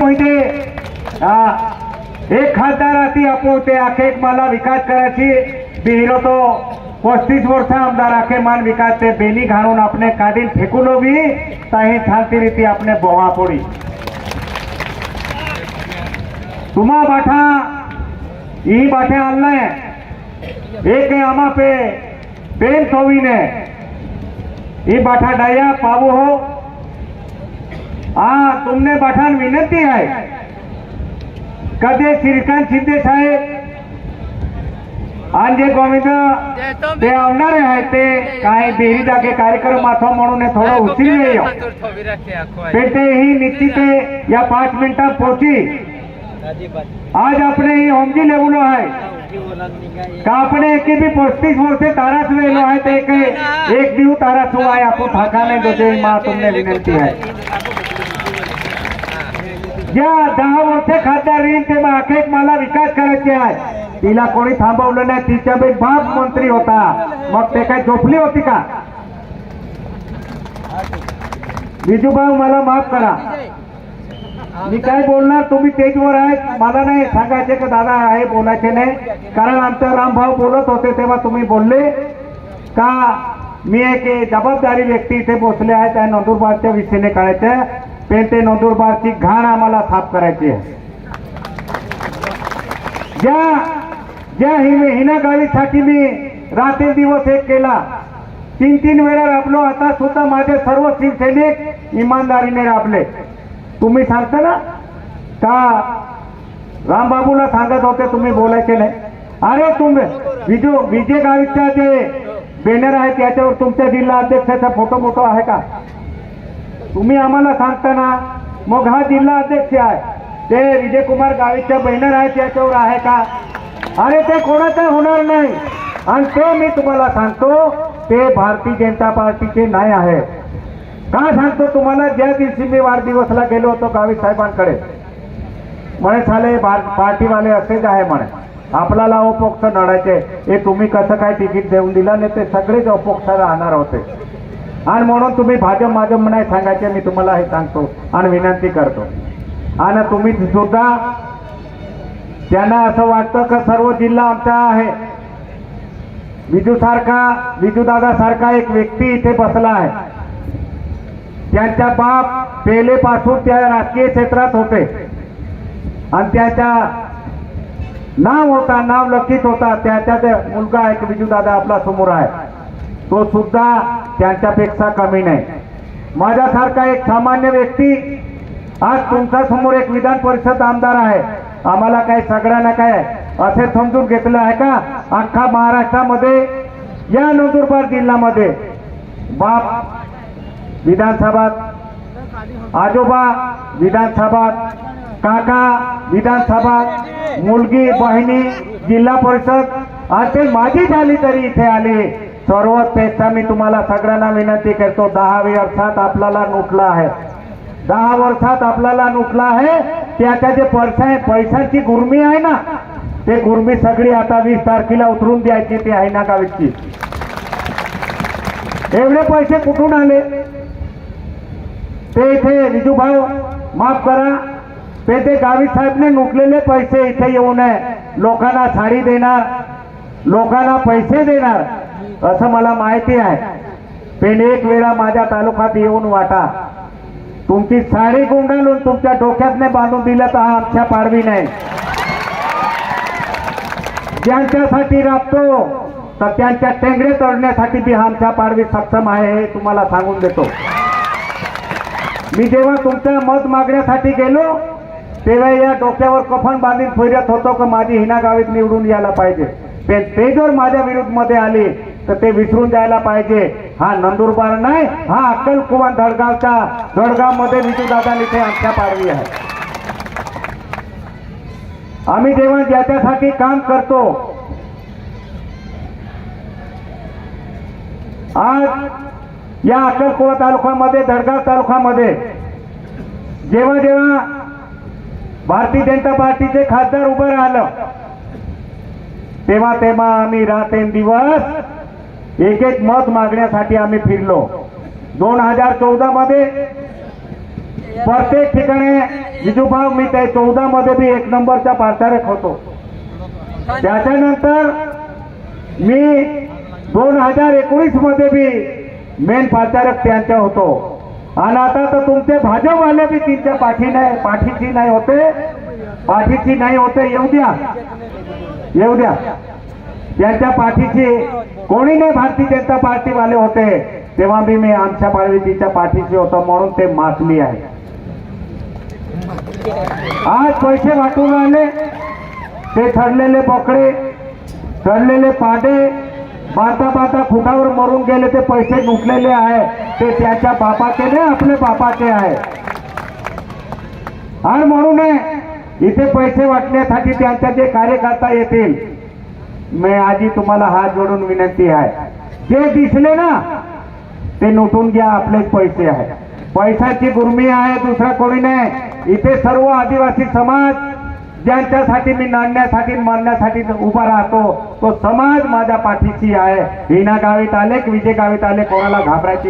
म्हणजे हा, एक खासदार अति अपोते आखे मला विकास करायची बिहिरो तो पस्तीस वर्ष आमदार आखे मान विकास ते बेनी घालून आपणे काढील फेकुलो बी ताही शांती रीती आपणे बोवा पोडी तुम्हा बाठा ई बाठे आलने एक है आमा पे पेन सोवीने ई बाठा डाया पावो हो हा तुमने बाठान विनंती आहे कधी श्रीकांत शिंदे साहेब आणि जे गोविंद ते आवणारे आहेत ते काय बेरी जागे कार्यक्रम माथो म्हणून हे थोडं उशीर येईल पण ते ही निश्चित या पाच मिनिटात पोहोची आज આપણે ही होमजी लेवलो आहे का આપણે एके बी पस्तीस वर्षे ताराच वेलो आहे ते एक एक दिवस ताराच हुआ आहे आपण थाकाने दोजे मा तुमने विनंती आहे ज्या दहा वर्षे खासदार येईल ते अखेर मला विकास करायचे आहे. तिला कोणी थांबवलं नाही तिच्या बी बाप मंत्री होता. मग ते काय झोपली होती का? विजूभाऊ मला माफ करा. मी काय बोलणार? तुम्ही स्टेजवर आहेत मला नाही सांगायचे का दादा आहे बोलायचे नाही. कारण आमचा रामभाऊ बोलत होते तेव्हा तुम्ही बोलले. का? मी एक जबाबदारी व्यक्ती इथे बसले आहे त्या नंदुरबारच्या विषयीने काढायच्या पेटे नंदुरबारची घाण आम्हाला साफ करायची आहे. ज्या ज्या हिने हिना गाडीसाठी मी रात्री दिवस एक केला. तीन तीन वेळा राबलो. आता सुद्धा माझे सर्व शिवसैनिक इमानदारीने राबले. तुम्ही सांगता ना? का रामबाबूला सांगत होते तुम्ही बोलायचे नाही? अरे तुम्ही विजू विजय गाडीच्या जे बॅनर आहे त्याच्यावर तुमच्या जिल्हा अध्यक्षाचा फोटो मोठो आहे का? तुम्ही आम्हाला सांगता ना? मग हा जिल्हा अध्यक्ष आहे. ते विजयकुमार गावीच्या बहिणर आहेत त्याच्यावर आहे का? अरे ते कोणाचं होणार नाही. आणि ते मी तुम्हाला सांगतो ते भारतीय जनता पार्टीचे नाही आहे का सांगतो तुम्हाला? ज्या दिवशी मी वाढदिवसला गेलो होतो गावी साहेबांकडे. म्हणे झाले पार्टीवाले असेच आहे म्हणे. आपल्याला अपोक्ष लढायचे. हे तुम्ही कसं काय तिकीट देऊन दिलं? नाही ते सगळेच अपोक्ष राहणार होते. आणि म्हणून तुम्ही भाजप भाजप नाही सांगायचे मी तुम्हाला हे सांगतो आणि विनंती करतो. आणि तुम्ही सुद्धा त्यांना असं वाटतं का सर्व जिल्हा आमचा आहे? विजू सारखा विजू दादा सारखा एक व्यक्ती इथे बसला आहे. त्यांचा बाप पेलेपासून त्या राजकीय क्षेत्रात होते. आणि त्याच्या नाव होता नाव लक्षित होता. त्याचा ते मुलगा एक विजू दादा आपला समोर आहे. तो सुद्धा त्यांच्यापेक्षा कमी नाही. माझ्यासारखा एक सामान्य व्यक्ती आज तुमच्यासमोर एक विधान परिषद आमदार आहे. आम्हाला काय सगळ्यांना काय असे समजून घेतलं आहे का? अख्खा महाराष्ट्रामध्ये या नंदुरबार जिल्ह्यामध्ये बाप विधानसभात आजोबा विधानसभात काका विधानसभा मुलगी बहिणी जिल्हा परिषद आज ते माझी झाली तरी इथे आले. सर्वपेक्षा मी तुम्हाला सगळ्यांना विनंती करतो. दहा वर्षात आपल्याला लुटला आहे. दहा वर्षात आपल्याला लुटला आहे. त्याच्या जे पैसा आहे पैशाची गुरमी आहे ना ते गुरमी सगळी आता वीस तारखेला उतरून द्यायची ती आहे ना गावीची. एवढे पैसे कुठून आले? ते इथे रिजूभाऊ माफ करा. ते ते गावी साहेबने लुटलेले पैसे इथे येऊ नये लोकांना साडी देणार लोकांना पैसे देणार. असं मला माहिती आहे. पण एक वेळा माझ्या तालुक्यात येऊन वाटा. तुमची साडी गुंडाळून तुमच्या डोक्यातने बांधून दिलं तर हा आमच्या पाडवी नाही. ज्यांच्यासाठी राबतो तर त्यांच्या टेंगडे तोडण्यासाठी बी आमच्या पाडवी सक्षम आहे हे तुम्हाला सांगून देतो. मी जेव्हा तुमच्या मत मागण्यासाठी गेलो तेव्हा या डोक्यावर कफन बांधून फिरत होतो का माझी हिना गावीत निवडून यायला पाहिजे. पण ते जर माझ्या विरुद्धमध्ये आले तर ते विसरून जायला पाहिजे. हा नंदुरबार नाही हा अक्कलकुवा धडगावचा. धडगावमध्ये विजूदादा इथे आमच्या पाडवी आहे. आम्ही जेव्हा ज्याच्यासाठी काम करतो. आज या अक्कलकुवा तालुक्यामध्ये धडगाव तालुक्यामध्ये जेव्हा जेव्हा भारतीय जनता पार्टीचे खासदार उभं राहिलं तेव्हा तेव्हा आम्ही रात्रंदिवस एक एक मत मागण्यासाठी आम्ही फिरलो. दोन हजार चौदा मध्ये प्रत्येक ठिकाणी विजूभाव मी त्या चौदा मध्ये बी एक नंबरचा पाचारक होतो. त्याच्यानंतर मी दोन हजार एकोणीसमध्ये बी मेन पाचारक त्यांच्या होतो. आणि आता तर तुमचे भाजपवाले बी तिच्या पाठी नाही पाठीची नाही होते. पाठीची नाही होते. येऊ द्या. येऊ द्या. त्यांच्या पाठीचे कोणी नाही भारतीय जनता पार्टीवाले होते तेव्हा बी मी आमच्या पार्वतीच्या पाठीशी होतो म्हणून ते मासली आहे. आज पैसे वाटून राहिले ते ठरलेले बोकडे ठरलेले पाडे बाता बाता फुटावर मरून गेले ते पैसे लुटलेले आहे ते त्याच्या बापाचे नाही आपले बापाचे आहे. आणि म्हणून इथे पैसे वाटण्यासाठी त्यांच्या जे कार्यकर्ता येतील मी आधी तुम्हाला हात जोडून विनंती आहे. जे दिसले ना ते लुटून घ्या आपले पैसे आहे. पैशाची गुरमी आहे दुसरा कोणी नाही. इथे सर्व आदिवासी समाज ज्यांच्यासाठी मी नाणण्यासाठी मानण्यासाठी उभा राहतो तो समाज माझ्या पाठीशी आहे. हिना गावीत आले की विजय गावीत आले कोणाला घाबरायची